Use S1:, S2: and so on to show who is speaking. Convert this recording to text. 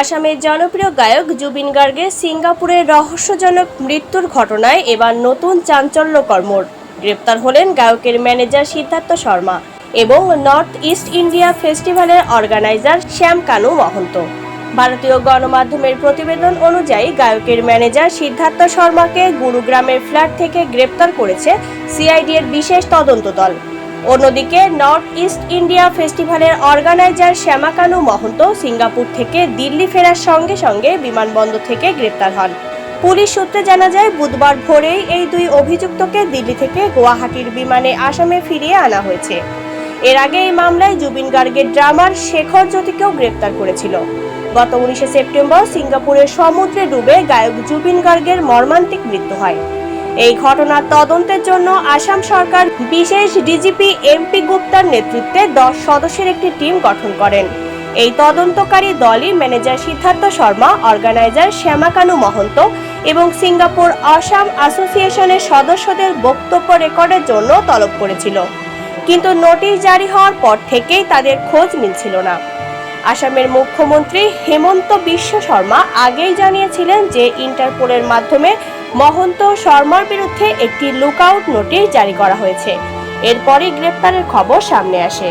S1: আসামের জনপ্রিয় গায়ক জুবিন গার্গের সিঙ্গাপুরের রহস্যজনক মৃত্যুর ঘটনায় এবার নতুন চাঞ্চল্যকর মোড়। গ্রেপ্তার হলেন গায়কের ম্যানেজার সিদ্ধার্থ শর্মা এবং নর্থ ইস্ট ইন্ডিয়া ফেস্টিভ্যালের অর্গানাইজার শ্যাম কানু মহন্ত। ভারতীয় গণমাধ্যমের প্রতিবেদন অনুযায়ী গায়কের ম্যানেজার সিদ্ধার্থ শর্মাকে গুরুগ্রামের ফ্ল্যাট থেকে গ্রেপ্তার করেছে সিআইডি এর বিশেষ তদন্ত দল অন্যদিকে নর্থ ইস্ট ইন্ডিয়া ফেস্টিভ্যালের অর্গানাইজার শ্যামাকানু মহন্ত সিঙ্গাপুর থেকে দিল্লি ফেরার সঙ্গে সঙ্গে বিমানবন্দর থেকে গ্রেপ্তার হন। পুলিশ সূত্রে জানা যায়, বুধবার ভোরেই এই দুই অভিযুক্তকে দিল্লি থেকে গুয়াহাটির বিমানে আসামে ফিরিয়ে আনা হয়েছে। এর আগে এই মামলায় জুবিন গার্গের ড্রামার শেখর জ্যোতিকেও গ্রেপ্তার করেছিল। গত উনিশে সেপ্টেম্বর সিঙ্গাপুরের সমুদ্রে ডুবে গায়ক জুবিন গার্গের মর্মান্তিক মৃত্যু হয়। এই ঘটনার তদন্তের জন্য আসাম সরকার বিশেষ ডিজিপি এমপি গুপ্তার নেতৃত্বে দশ সদস্যের একটি টিম গঠন করেন। এই তদন্তকারী দলই ম্যানেজার সিদ্ধার্থ শর্মা, অর্গানাইজার শ্যামাকানু মহন্ত এবং সিঙ্গাপুর আসাম অ্যাসোসিয়েশনের সদস্যদের বক্তব্য রেকর্ডের জন্য তলব করেছিল। কিন্তু নোটিশ জারি হওয়ার পর থেকেই তাদের খোঁজ মিলছিল না। আসামের মুখ্যমন্ত্রী হেমন্ত বিশ্ব শর্মা আগেই জানিয়েছিলেন যে ইন্টারপোলের মাধ্যমে মহন্ত শর্মার বিরুদ্ধে একটি লুকআউট নোটিশ জারি করা হয়েছে। এরপরই গ্রেপ্তারের খবর সামনে আসে।